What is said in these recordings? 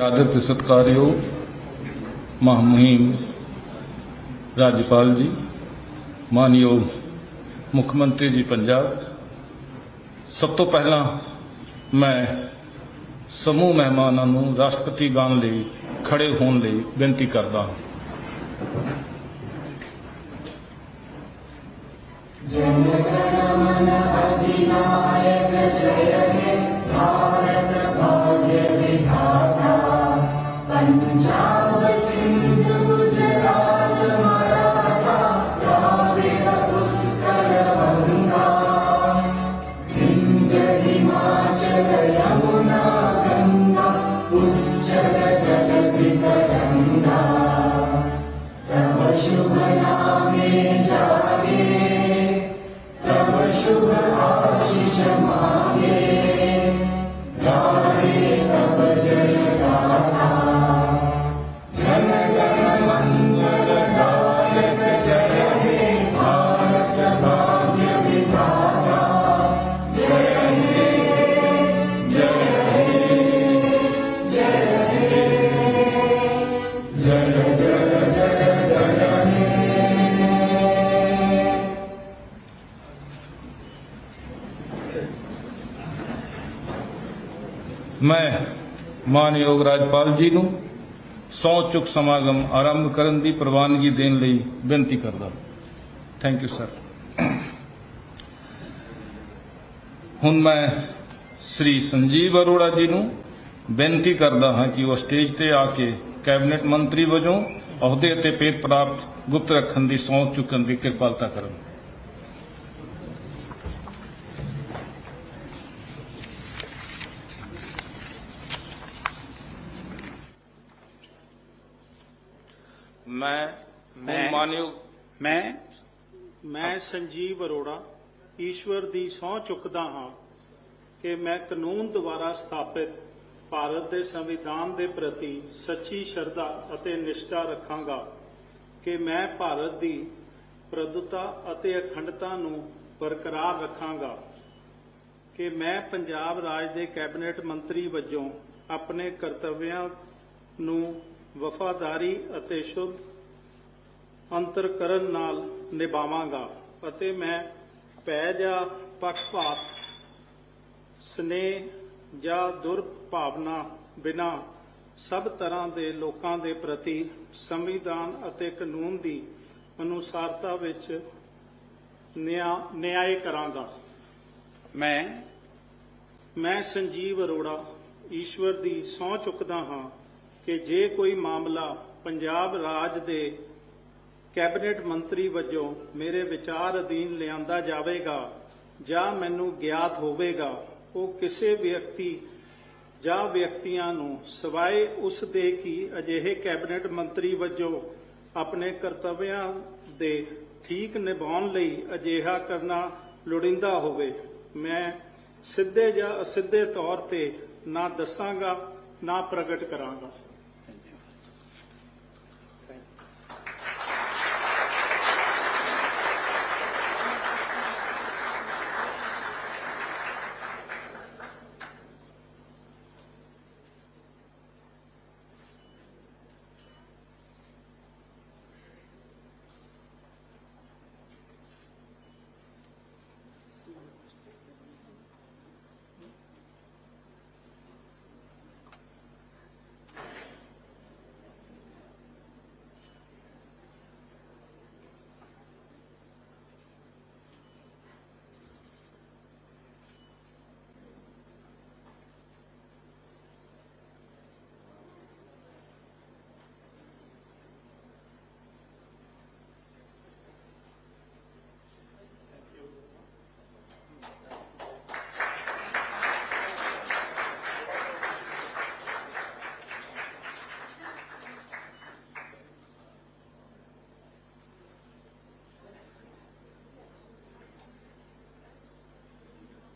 ਆਦਰ ਤੇ ਸਤਿਕਾਰਯੋਗ ਮਹਾਮਹਿਮ ਰਾਜਪਾਲ ਜੀ, ਮਾਨਯੋਗ ਮੁੱਖ ਮੰਤਰੀ ਜੀ ਪੰਜਾਬ। ਸਭ ਤੋਂ ਪਹਿਲਾਂ ਮੈਂ ਸਮੂਹ ਮਹਿਮਾਨਾਂ ਨੂੰ ਰਾਸ਼ਟਰਪਤੀ ਗਾਨ ਲਈ ਖੜੇ ਹੋਣ ਲਈ ਬੇਨਤੀ ਕਰਦਾ ਹਾਂ। Amen. ਮੈਂ ਮਾਨਯੋਗ ਰਾਜਪਾਲ ਜੀ ਨੂੰ ਸਹੁੰ ਚੁੱਕ ਸਮਾਗਮ ਆਰੰਭ ਕਰਨ ਦੀ ਪ੍ਰਵਾਨਗੀ ਦੇਣ ਲਈ ਬੇਨਤੀ ਕਰਦਾ ਥੈਂਕ ਯੂ ਸਰ ਹੁਣ ਮੈਂ ਸ੍ਰੀ ਸੰਜੀਵ ਅਰੋੜਾ ਜੀ ਨੂੰ ਬੇਨਤੀ ਕਰਦਾ ਹਾਂ ਕਿ ਉਹ ਸਟੇਜ ਤੇ ਆ ਕੇ ਕੈਬਨਿਟ ਮੰਤਰੀ ਵਜੋਂ ਅਹੁਦੇ ਅਤੇ ਪੇਟ ਪ੍ਰਾਪਤ ਗੁਪਤ ਰੱਖਣ ਦੀ ਸਹੁੰ ਚੁੱਕਣ ਦੀ ਕਿਰਪਾਲਤਾ ਕਰਨ। ਮੈਂ ਮੈਂ- ਮਾਨਯੋਗ ਮੈਂ ਮੈਂ ਸੰਜੀਵ ਅਰੋੜਾ ਈਸ਼ਵਰ ਦੀ ਸਹੁੰ ਚੁੱਕਦਾ ਹਾਂ ਕਿ ਮੈਂ ਕਾਨੂੰਨ ਦੁਆਰਾ ਸਥਾਪਿਤ ਭਾਰਤ ਦੇ ਸੰਵਿਧਾਨ ਦੇ ਪ੍ਰਤੀ ਸੱਚੀ ਸ਼ਰਧਾ ਅਤੇ ਨਿਸ਼ਠਾ ਰੱਖਾਂਗਾ ਕਿ ਮੈਂ ਭਾਰਤ ਦੀ ਪ੍ਰਭੁਤਾ ਅਤੇ ਅਖੰਡਤਾ ਨੂੰ ਬਰਕਰਾਰ ਰੱਖਾਂਗਾ ਕਿ ਮੈਂ ਪੰਜਾਬ ਰਾਜ ਦੇ ਕੈਬਨਿਟ ਮੰਤਰੀ ਵਜੋਂ ਆਪਣੇ ਕਰਤੱਵਿਆਂ ਨੂੰ ਵਫਾਦਾਰੀ ਅਤੇ ਸ਼ੁੱਧ ਅੰਤਰਕਰਨ ਨਾਲ ਨਿਭਾਵਾਂਗਾ ਅਤੇ ਮੈਂ ਭੈ ਜਾਂ ਪੱਖਪਾਤ ਸਨੇਹ ਜਾਂ ਦੁਰਭਾਵਨਾ ਬਿਨਾ ਸਭ ਤਰ੍ਹਾਂ ਦੇ ਲੋਕਾਂ ਦੇ ਪ੍ਰਤੀ ਸੰਵਿਧਾਨ ਅਤੇ ਕਾਨੂੰਨ ਦੀ ਅਨੁਸਾਰਤਾ ਵਿੱਚ ਨਿਆਂ ਨਿਆਂ ਕਰਾਂਗਾ। ਮੈਂ ਮੈਂ ਸੰਜੀਵ ਅਰੋੜਾ ਈਸ਼ਵਰ ਦੀ ਸਹੁੰ ਚੁੱਕਦਾ ਹਾਂ। ਕਿ ਜੇ ਕੋਈ ਮਾਮਲਾ ਪੰਜਾਬ ਰਾਜ ਦੇ ਕੈਬਨਿਟ ਮੰਤਰੀ ਵਜੋਂ ਮੇਰੇ ਵਿਚਾਰ ਅਧੀਨ ਲਿਆਂਦਾ ਜਾਵੇਗਾ ਜਾਂ ਮੈਨੂੰ ਗਿਆਤ ਹੋਵੇਗਾ, ਉਹ ਕਿਸੇ ਵਿਅਕਤੀ ਜਾਂ ਵਿਅਕਤੀਆਂ ਨੂੰ ਸਿਵਾਏ ਉਸ ਦੇ ਕਿ ਅਜਿਹੇ ਕੈਬਨਿਟ ਮੰਤਰੀ ਵਜੋਂ ਆਪਣੇ ਕਰਤੱਵਿਆਂ ਦੇ ਠੀਕ ਨਿਭਾਉਣ ਲਈ ਅਜਿਹਾ ਕਰਨਾ ਲੋੜੀਂਦਾ ਹੋਵੇ। ਮੈਂ ਸਿੱਧੇ ਜਾਂ ਅਸਿੱਧੇ ਤੌਰ ਤੇ ਨਾ ਦੱਸਾਂਗਾ, ਨਾ ਪ੍ਰਗਟ ਕਰਾਂਗਾ।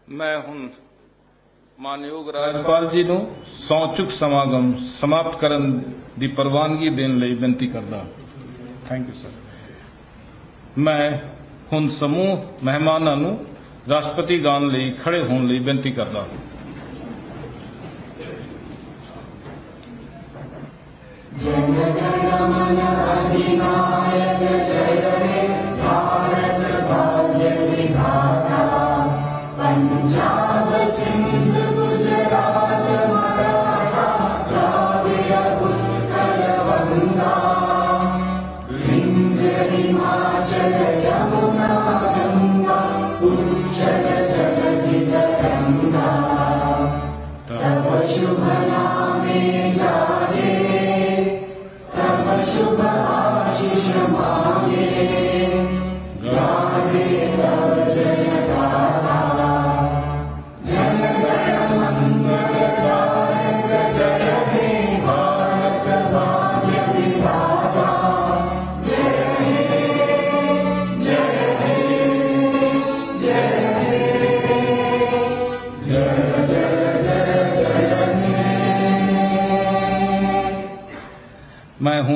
ਮੈਂ ਹੁਣ ਮਾਨਯੋਗ ਰਾਜਪਾਲ ਜੀ ਨੂੰ ਸਹੁੰ ਚੁੱਕ ਸਮਾਗਮ ਸਮਾਪਤ ਕਰਨ ਦੀ ਪ੍ਰਵਾਨਗੀ ਦੇਣ ਲਈ ਬੇਨਤੀ ਕਰਦਾ ਥੈਂਕ ਯੂ ਸਰ ਮੈਂ ਹੁਣ ਸਮੂਹ ਮਹਿਮਾਨਾਂ ਨੂੰ ਰਾਸ਼ਟਰਪਤੀ ਗਾਨ ਲਈ ਖੜੇ ਹੋਣ ਲਈ ਬੇਨਤੀ ਕਰਦਾ ਹਾਂ ਮੈਂ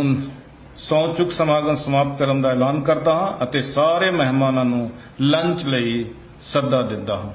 ਹੁਣ ਸਹੁੰ ਚੁੱਕ ਸਮਾਗਮ ਸਮਾਪਤ ਕਰਨ ਦਾ ਐਲਾਨ ਕਰਦਾ ਹਾਂ ਅਤੇ ਸਾਰੇ ਮਹਿਮਾਨਾਂ ਨੂੰ ਲੰਚ ਲਈ ਸੱਦਾ ਦਿੰਦਾ ਹਾਂ।